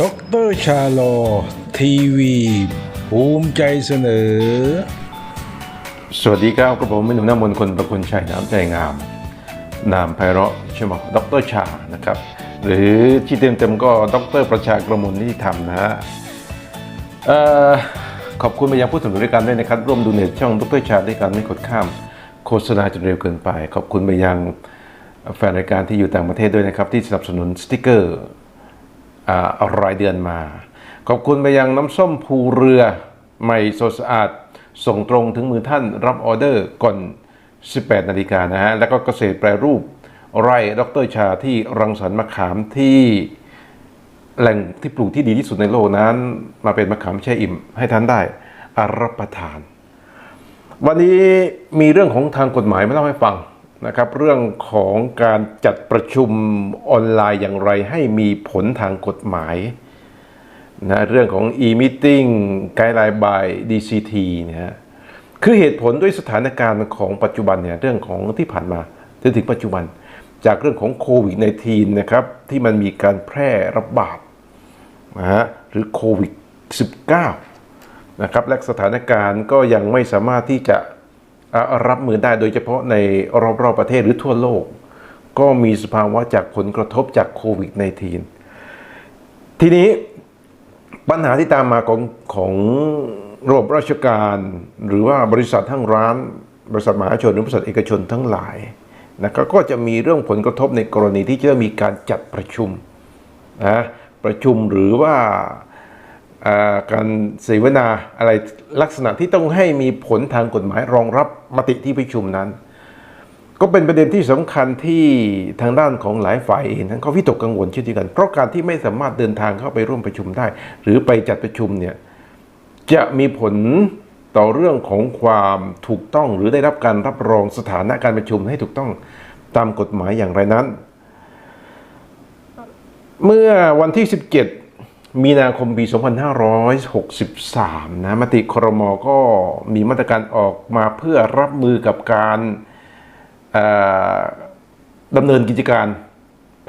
ด็อกเตอร์ชาโลทีวี ภูมิใจเสนอ สวัสดีครับกระผมหนุ่มน้ำมนคนประคุณชัยน้ำใจงาม นามไพเราะใช่ไหมดรชานะครับ หรือที่เต็มๆก็ดรประชากรมลนิธิธรรมนะฮะขอบคุณไปยังผู้สนับสนุนรายการด้วยนะครับ ร่วมดูเน็ตช่องดรชาด้วยกันไม่กดข้าม โฆษณาจนเร็วเกินไป ขอบคุณไปยังแฟนรายการที่อยู่ต่างประเทศด้วยนะครับ ที่สนับสนุนสติกเกอร์ รายเดือนมา ขอบคุณไปยังน้ำส้มภูเรือใหม่สดสะอาด ส่งตรงถึงมือท่านรับออเดอร์ก่อน 18 นาฬิกานะฮะ แล้วก็เกษตรแปรรูป ไร่ดรชาที่รังสรรค์มะขามที่แหล่งที่ปลูกที่ดีที่สุดในโลกนั้น มาเป็นมะขามแช่อิ่มให้ท่านได้อารับประทาน วันนี้มีเรื่องของทางกฎหมายมาเล่าให้ฟัง นะครับเรื่องของการจัดประชุมออนไลน์อย่างไรให้มีผลทางกฎหมายนะเรื่องของ e-meeting guideline by DCT เนี่ยฮะคือเหตุผลด้วยสถานการณ์ของปัจจุบันเนี่ยเรื่องของที่ผ่านมาจนถึงปัจจุบัน จากเรื่องของโควิด -19 นะครับที่มันมีการแพร่ระบาดนะฮะหรือโควิด -19 นะครับและสถานการณ์ก็ยังไม่สามารถที่จะ รับมือได้โดยเฉพาะในรอบๆประเทศหรือทั่วโลก ก็มีสภาวะจากผลกระทบจากโควิด -19 ทีนี้ปัญหาที่ตามมาของของระบบราชการ หรือว่าบริษัททั้งร้าน บริษัทมหาชนหรือบริษัทเอกชนทั้งหลายนะครับก็จะมีเรื่องผลกระทบในกรณีที่จะมีการจัดประชุมนะประชุมหรือว่าอ่า การเสวนาอะไรลักษณะที่ต้องให้มีผลทางกฎหมายรองรับมติที่ประชุมนั้น ก็เป็นประเด็นที่สำคัญที่ทางด้านของหลายฝ่ายเองนั้นเขาวิตกกังวลเช่นเดียวกันเพราะการที่ไม่สามารถเดินทางเข้าไปร่วมประชุมได้ หรือไปจัดประชุมเนี่ยจะมีผลต่อเรื่องของความถูกต้องหรือได้รับการรับรองสถานะการประชุมให้ถูกต้องตามกฎหมายอย่างไรนั้น เมื่อวันที่ 17 มีนาคมปี 2563 นะมติครมก็มีมาตรการออกมาเพื่อรับมือกับการดำเนินกิจการ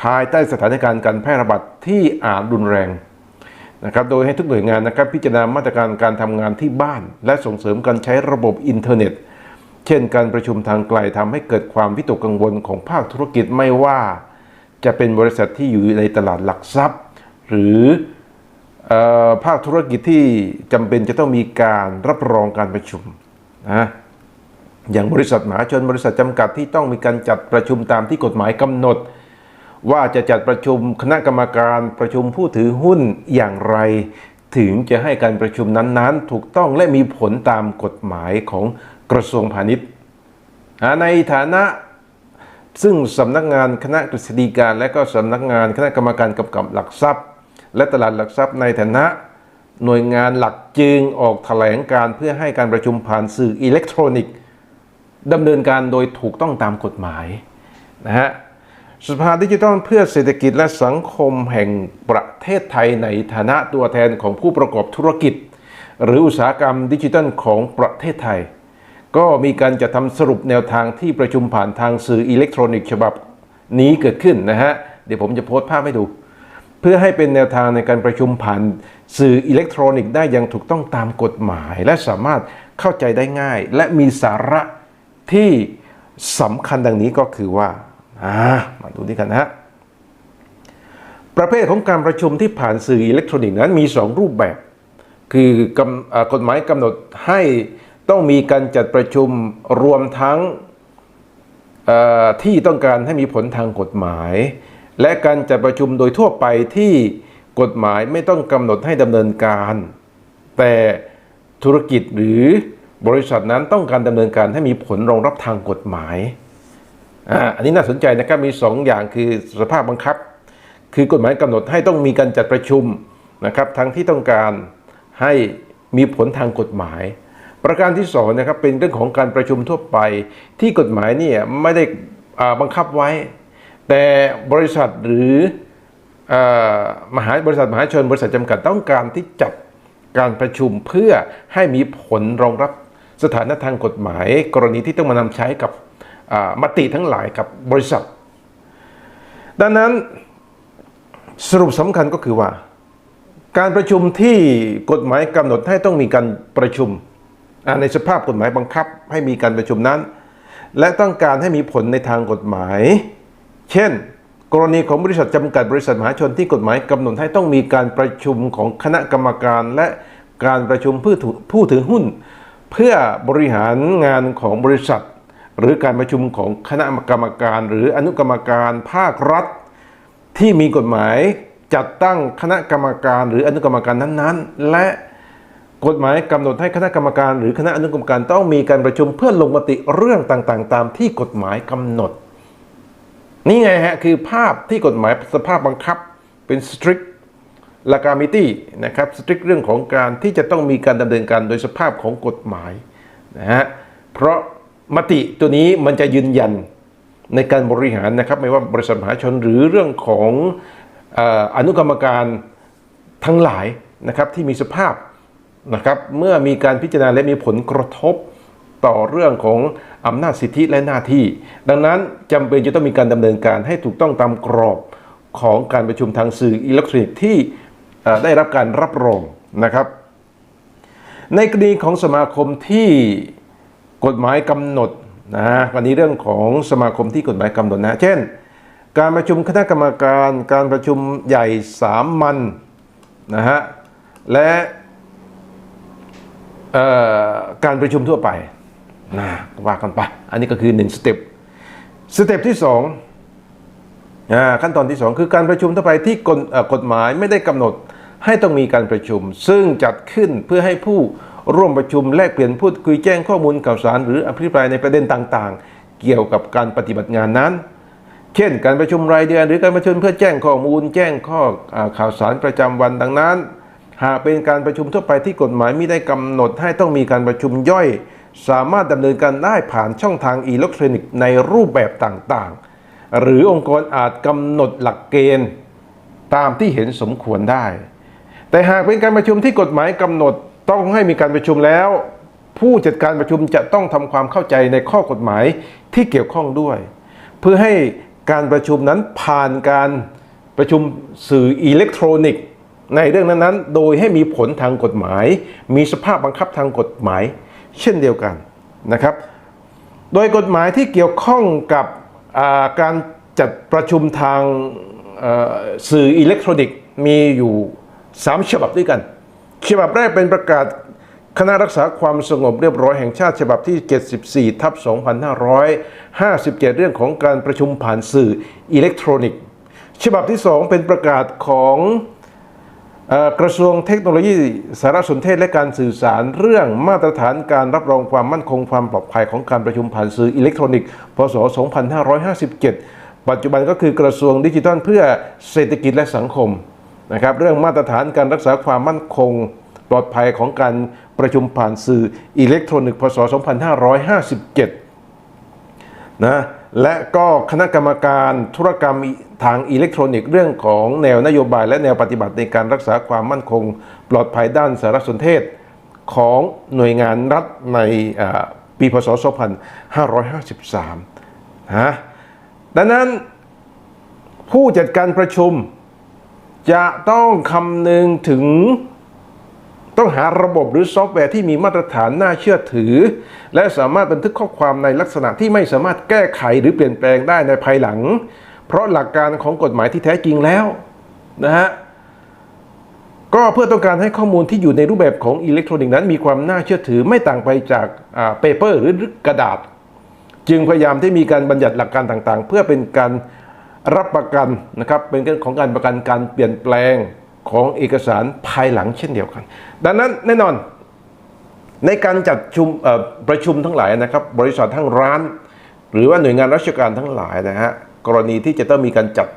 ภายใต้สถานการณ์การแพร่ระบาดที่อาจรุนแรงนะครับ โดยให้ทุกหน่วยงานนะครับพิจารณามาตรการการทำงานที่บ้าน และส่งเสริมการใช้ระบบอินเทอร์เน็ต เช่น การประชุมทางไกลทำให้เกิดความวิตกกังวลของภาคธุรกิจไม่ว่า จะเป็นบริษัทที่อยู่ในตลาดหลักทรัพย์ หรือ ภาคธุรกิจที่จำเป็นจะต้องมีการรับรองการประชุมนะอย่างบริษัทมหาชนบริษัทจำกัดที่ต้องมีการจัดประชุมตามที่กฎหมายกำหนด ว่าจะจัดประชุมคณะกรรมการประชุมผู้ถือหุ้นอย่างไร ถึงจะให้การประชุมนั้นๆ ถูกต้องและมีผลตามกฎหมายของกระทรวงพาณิชย์ ในฐานะซึ่งสำนักงานคณะกฤษฎีการ และก็สำนักงานคณะกรรมการกำกับหลักทรัพย์ และตลาดหลักทรัพย์ในฐานะ หน่วยงานหลักจึงออกแถลงการเพื่อให้การประชุมผ่านสื่ออิเล็กทรอนิกส์ดำเนินการโดยถูกต้องตามกฎหมายนะฮะสภาดิจิทัลเพื่อเศรษฐกิจและสังคมแห่งประเทศไทยในฐานะตัวแทนของผู้ประกอบธุรกิจ หรืออุตสาหกรรมดิจิทัลของประเทศไทย ก็มีการจะทำสรุปแนวทางที่ประชุมผ่านทางสื่ออิเล็กทรอนิกส์ฉบับนี้เกิดขึ้นนะฮะ เดี๋ยวผมจะโพสต์ภาพให้ดู พื่อให้เป็นแนวทางในการประชุมผ่านสื่ออิเล็กทรอนิกส์ได้อย่างถูกต้องตามกฎหมาย และสามารถเข้าใจได้ง่าย และมีสาระที่สำคัญดังนี้ก็คือว่ามาดูด้วยกันนะฮะประเภทของการประชุมที่ผ่านสื่ออิเล็กทรอนิกส์นั้นมี 2 รูปแบบ คือกกฎหมายกำหนดให้ต้องมีการจัดประชุมรวมทั้งที่ต้องการให้มีผลทางกฎหมาย และการจัดประชุมโดยทั่วไปที่กฎหมายไม่ต้องกำหนดให้ดำเนินการ แต่ธุรกิจหรือบริษัทนั้นต้องการดำเนินการให้มีผลรองรับทางกฎหมายอันนี้น่าสนใจนะครับมี 2อย่างคือสภาพบังคับ คือกฎหมายกำหนดให้ต้องมีการจัดประชุมนะครับทั้งที่ต้องการให้มีผลทางกฎหมาย ประการที่สองนะครับเป็นเรื่องของการประชุมทั่วไปที่กฎหมายเนี่ยไม่ได้บังคับไว้ แต่บริษัทหรืออมหาบริษัทมหาชนบริษัทจำกัดต้องการที่จัดการประชุมเพื่อให้มีผลรองรับสถานะทางกฎหมาย กรณีที่ต้องมานำใช้กับมติทั้งหลายกับบริษัท ดังนั้นสรุปสำคัญก็คือว่า การประชุมที่กฎหมายกำหนดให้ต้องมีการประชุมในสภาพกฎหมายบังคับให้มีการประชุมนั้น และต้องการให้มีผลในทางกฎหมาย เช่น กรณีของบริษัทจำกัดบริษัทมหาชนที่กฎหมายกำหนดให้ต้องมีการประชุมของคณะกรรมการและการประชุมผู้ถือผู้ถือหุ้น เพื่อบริหารงานของบริษัท หรือการประชุมของคณะกรรมการ หรืออนุกรรมการภาครัฐ ที่มีกฎหมายจัดตั้งคณะกรรมการหรืออนุกรรมการนั้นๆ และกฎหมายกำหนดให้คณะกรรมการ หรือคณะอนุกรรมการต้องมีการประชุมเพื่อลงมติเรื่องต่างๆ ตามที่กฎหมายกำหนด นี่ไงฮะ คือภาพที่กฎหมายสภาพบังคับเป็น strict legality นะครับ strict เรื่องของการที่จะต้องมีการดำเนินการโดยสภาพของกฎหมายนะฮะเพราะมติตัวนี้มันจะยืนยันในการบริหารนะครับ ไม่ว่าบริษัทมหาชนหรือเรื่องของออนุกรรมการทั้งหลายนะครับที่มีสภาพนะครับเมื่อมีการพิจารณาและมีผลกระทบต่อเรื่องของ อำนาจสิทธิและหน้าที่ ดังนั้นจำเป็นจะต้องมีการดำเนินการให้ถูกต้องตามกรอบของการประชุมทางสื่ออิเล็กทรอนิกส์ที่ได้รับการรับรองนะครับ ในกรณีของสมาคมที่กฎหมายกำหนดนะวันนี้เรื่องของสมาคมที่กฎหมายกำหนดนะเช่น การประชุมคณะกรรมการ การประชุมใหญ่สามัญนะฮะและการประชุมทั่วไป นะว่ากันไป อันนี้ก็คือ1สเต็ปสเต็ปที่2อ่าขั้นตอนที่ 2 คือการประชุมทั่วไปที่กฎกฎหมายไม่ได้กำหนดให้ต้องมีการประชุม ซึ่งจัดขึ้นเพื่อให้ผู้ร่วมประชุมแลกเปลี่ยนพูดคุยแจ้งข้อมูลข่าวสาร หรืออภิปรายในประเด็นต่างๆ เกี่ยวกับการปฏิบัติงานนั้น เช่น การประชุมรายเดือนหรือการประชุมเพื่อแจ้งข้อมูล แจ้งข้อข่าวสารประจำวันดังนั้น หากเป็นการประชุมทั่วไปที่กฎหมายไม่ได้กำหนดให้ต้องมีการประชุมย่อย สามารถดำเนินการได้ผ่านช่องทางอิเล็กทรอนิกส์ในรูปแบบต่างๆ หรือองค์กรอาจกำหนดหลักเกณฑ์ตามที่เห็นสมควรได้ แต่หากเป็นการประชุมที่กฎหมายกำหนดต้องให้มีการประชุมแล้ว ผู้จัดการประชุมจะต้องทำความเข้าใจในข้อกฎหมายที่เกี่ยวข้องด้วย เพื่อให้การประชุมนั้นผ่านการประชุมสื่ออิเล็กทรอนิกส์ในเรื่องนั้นๆ โดยให้มีผลทางกฎหมาย มีสภาพบังคับทางกฎหมาย เช่นเดียวกันนะครับ โดยกฎหมายที่เกี่ยวข้องกับการจัดประชุมทางสื่ออิเล็กทรอนิกส์มีอยู่ 3 ฉบับด้วยกัน ฉบับแรกเป็นประกาศคณะรักษาความสงบเรียบร้อยแห่งชาติฉบับที่ 74 ทับ 2557 เรื่องของการประชุมผ่านสื่ออิเล็กทรอนิกส์ ฉบับที่ 2 เป็นประกาศของ กระทรวงเทคโนโลยีสารสนเทศและการสื่อสารเรื่องมาตรฐานการรับรองความมั่นคงความปลอดภัยของการประชุมผ่านสื่ออิเล็กทรอนิกส์พศ 2557 ปัจจุบันก็คือกระทรวงดิจิทัลเพื่อเศรษฐกิจและสังคมนะครับเรื่องมาตรฐานการรักษาความมั่นคงปลอดภัยของการประชุมผ่านสื่ออิเล็กทรอนิกส์พศ 2557 นะ และก็คณะกรรมการธุรกรรมทางอิเล็กทรอนิกส์เรื่องของแนวนโยบายและแนวปฏิบัติในการรักษาความมั่นคง ปลอดภัยด้านสารสนเทศของหน่วยงานรัฐในปีพศ 2553นะดังนั้นผู้จัดการประชุมจะต้องคำนึงถึง ต้องหาระบบหรือซอฟต์แวร์ที่มีมาตรฐานน่าเชื่อถือ และสามารถบันทึกข้อความในลักษณะที่ไม่สามารถแก้ไขหรือเปลี่ยนแปลงได้ในภายหลัง เพราะหลักการของกฎหมายที่แท้จริงแล้วนะฮะก็เพื่อต้องการให้ข้อมูลที่อยู่ในรูปแบบของอิเล็กทรอนิกส์นั้น มีความน่าเชื่อถือไม่ต่างไปจากเปเปอร์หรือกระดาษ จึงพยายามที่มีการบัญญัติหลักการต่างๆ เพื่อเป็นการรับประกันนะครับเป็นเรื่องของการประกันการเปลี่ยนแปลง ของเอกสารภายหลังเช่นเดียวกัน ดังนั้นแน่นอนในการจัดชุมประชุมทั้งหลายนะครับ บริษัททั้งร้าน หรือว่าหน่วยงานราชการทั้งหลายนะฮะกรณีที่จะต้องมีการจัด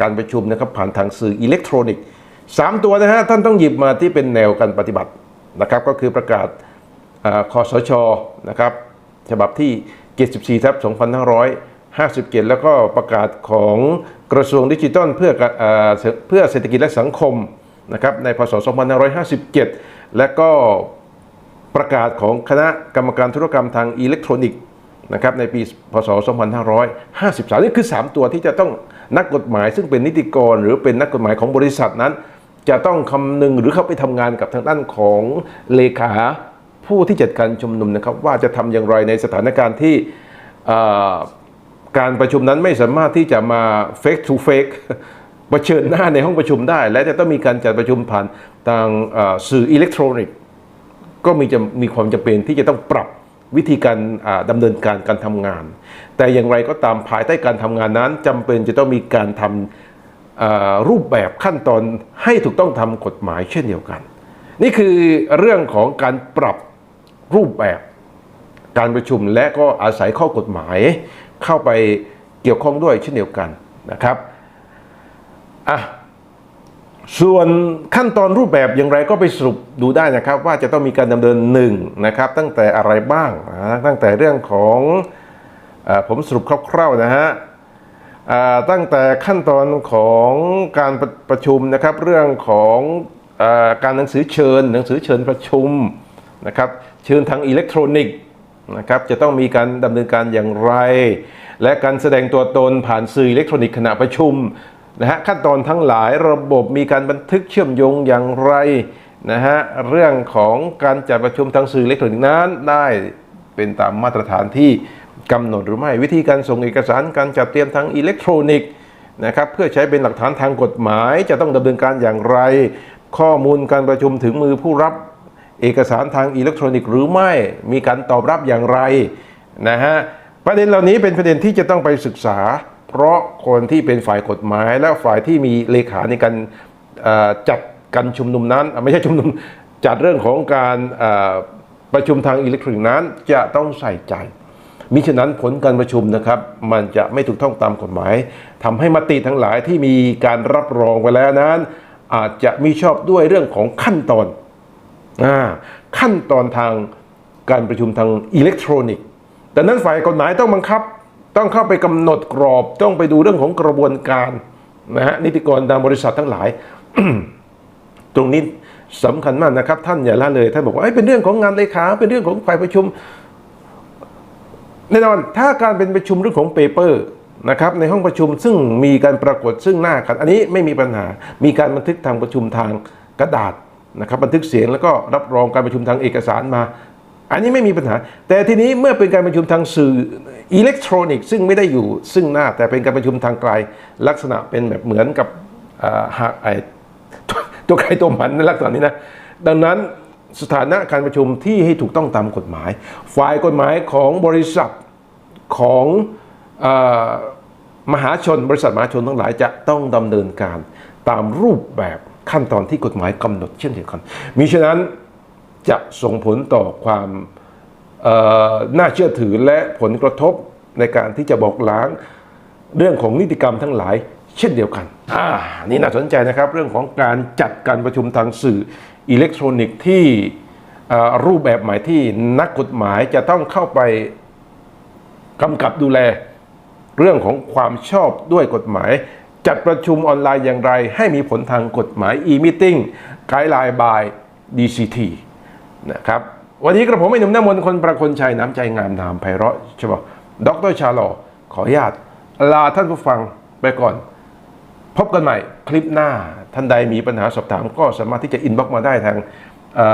การประชุมนะครับผ่านทางสื่ออิเล็กทรอนิกส์สามตัวนะฮะท่านต้องหยิบมาที่เป็นแนวการปฏิบัตินะครับ ก็คือประกาศอคอสชนะครับ ฉบับที่ 74ทับ2557 แล้วก็ประกาศของ กระทรวงดิจิทัลเพื่ออเพื่อเศรษฐกิจและสังคมนะครับในพศ 2557 และก็ประกาศของคณะกรรมการธุรกรรมทางอิเล็กทรอนิกส์นะครับในปีพศ 2553 นี่คือ 3 ตัวที่จะต้องนักกฎหมายซึ่งเป็นนิติกร หรือเป็นนักกฎหมายของบริษัทนั้น จะต้องคำนึงหรือเข้าไปทำงานกับทางด้านของเลขาผู้ที่จัดการชุมนุมนะครับว่าจะทำอย่างไรในสถานการณ์ที่ การประชุมนั้นไม่สามารถที่จะมา face to face เผชิญหน้าในห้องประชุมได้ และจะต้องมีการจัดประชุมผ่านทางสื่ออิเล็กทรอนิกส์ก็มีจะมีความจำเป็นที่จะต้องปรับวิธีการอ่าดำเนินการการทำงาน แต่อย่างไรก็ตามภายใต้การทำงานนั้นจำเป็นจะต้องมีการทำอ่ารูปแบบขั้นตอนให้ถูกต้องทำกฎหมายเช่นเดียวกัน นี่คือเรื่องของการปรับรูปแบบการประชุมและก็อาศัยข้อกฎหมาย เข้าไปเกี่ยวข้องด้วยเช่นเดียวกันนะครับอะส่วนขั้นตอนรูปแบบอย่างไรก็ไปสรุปดูได้นะครับ ว่าจะต้องมีการดำเนินหนึ่งนะครับตั้งแต่อะไรบ้างตั้งแต่เรื่องของอผมสรุปคร่าวๆนะฮะตั้งแต่ขั้นตอนของการประประชุมนะครับ เรื่องของอการหนังสือเชิญ หนังสือเชิญประชุมนะครับ เชิญทางอิเล็กทรอนิกส์ นะครับจะต้องมีการดำเนินการอย่างไร และการแสดงตัวตนผ่านสื่ออิเล็กทรอนิกส์ขณะประชุมนะฮะขั้นตอนทั้งหลายระบบมีการบันทึกเชื่อมโยงอย่างไรนะฮะเรื่องของการจัดประชุมทางสื่ออิเล็กทรอนิกส์นั้นได้เป็นตามมาตรฐานที่กำหนดหรือไม่วิธีการส่งเอกสารการจัดเตรียมทางอิเล็กทรอนิกส์นะครับเพื่อใช้เป็นหลักฐานทางกฎหมาย จะต้องดำเนินการอย่างไร ข้อมูลการประชุมถึงมือผู้รับ เอกสารทางอิเล็กทรอนิกส์หรือไม่มีการตอบรับอย่างไรนะฮะประเด็นเหล่านี้เป็นประเด็นที่จะต้องไปศึกษา เพราะคนที่เป็นฝ่ายกฎหมาย และฝ่ายที่มีเลขาในการจัดการชุมนุมนั้น ไม่ใช่ชุมนุมจัดเรื่องของการประชุมทางอิเล็กทรอนิกส์นั้นจะต้องใส่ใจมิฉะนั้นผลการประชุมนะครับมันจะไม่ถูกต้องตามกฎหมายทำให้มติทั้งหลายที่มีการรับรองไปแล้วนั้น อาจจะมีชอบด้วยเรื่องของขั้นตอน ขั้นตอนทางการประชุมทางอิเล็กทรอนิกส์ดังนั้นฝ่ายกฎหมายต้องบังคับ ต้องเข้าไปกำหนดกรอบต้องไปดูเรื่องของกระบวนการนะฮะนิติกรทางบริษัททั้งหลาย ตรงนี้สำคัญมากนะครับ ท่านอย่าละเลยท่านบอกว่าเอ้เป็นเรื่องของงานเลขาเป็นเรื่องของฝ่ายประชุมแน่นอนถ้าการเป็นประชุมเรื่องของเปเปอร์นะครับในห้องประชุมซึ่งมีการปรากฏซึ่งหน้ากัน อันนี้ไม่มีปัญหา มีการบันทึกทางประชุมทางกระดาษ นะครับบันทึกเสียงแล้วก็รับรองการประชุมทางเอกสารมา อันนี้ไม่มีปัญหา แต่ทีนี้เมื่อเป็นการประชุมทางสื่ออิเล็กทรอนิกส์ซึ่งไม่ได้อยู่ซึ่งหน้าแต่เป็นการประชุมทางไกล ลักษณะเป็นแบบเหมือนกับอ่าหากไอตัวตัวใครตัวมันในลักษณะนี้นะดังนั้นสถานะการประชุมที่ให้ถูกต้องตามกฎหมาย ฝ่ายกฎหมายของบริษัทของอมหาชน บริษัทมหาชนทั้งหลายจะต้องดำเนินการตามรูปแบบ ขั้นตอนที่กฎหมายกำหนดเช่นเดียวกัน มิฉะนั้นจะส่งผลต่อความเอ่อน่าเชื่อถือและผลกระทบในการที่จะบอกล้างเรื่องของนิติกรรมทั้งหลายเช่นเดียวกัน อ่า นี่น่าสนใจนะครับเรื่องของการจัดการประชุมทางสื่ออิเล็กทรอนิกส์ที่เอ่อรูปแบบใหม่ที่นักกฎหมายจะต้องเข้าไปกำกับดูแลเรื่องของความชอบด้วยกฎหมาย จัดประชุมออนไลน์อย่างไร ให้มีผลทางกฎหมาย e-meeting ไกด์ไลน์ by DCT นะครับวันนี้กระผมไอ้หนุ่มน้ำมนคนประคนชัยน้ำใจงามนามไพเราะใช่ปะดรชาลอขออนุญาตลาท่านผู้ฟังไปก่อน พบกันใหม่คลิปหน้า ท่านใดมีปัญหาสอบถามก็สามารถที่จะอินบ็อกมาได้ทางช่อ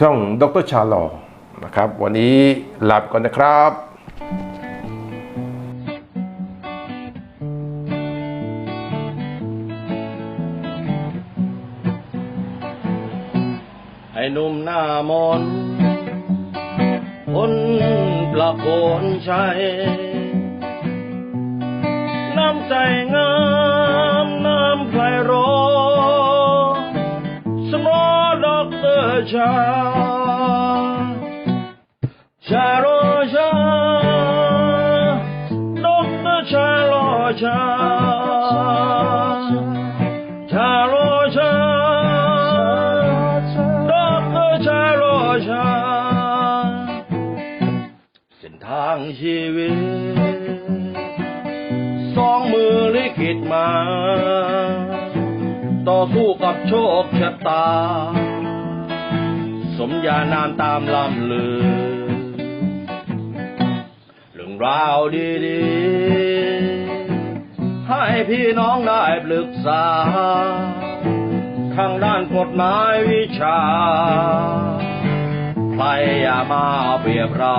ช่องดรชาลอนะครับ วันนี้ลาไปก่อนนะครับ ไอ้หนุ่มหน้ามนคนประโคนชัย น้ำใจงาม น้ำใครรอสมอดอกเตอร์ชา ชาโรชาดอกเตอร์ชาโรชา ชีวิต สองมือลิขิตมา ต่อสู้กับโชคชะตา สมญานามตามลำลือ เรื่องราวดีๆ ให้พี่น้องได้ปรึกษา ทางด้านกฎหมายวิชาใครอย่ามาเปรียบเรา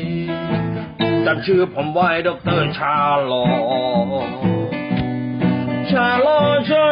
จำชื่อผมไว้ดรชาลอ ชาลอชา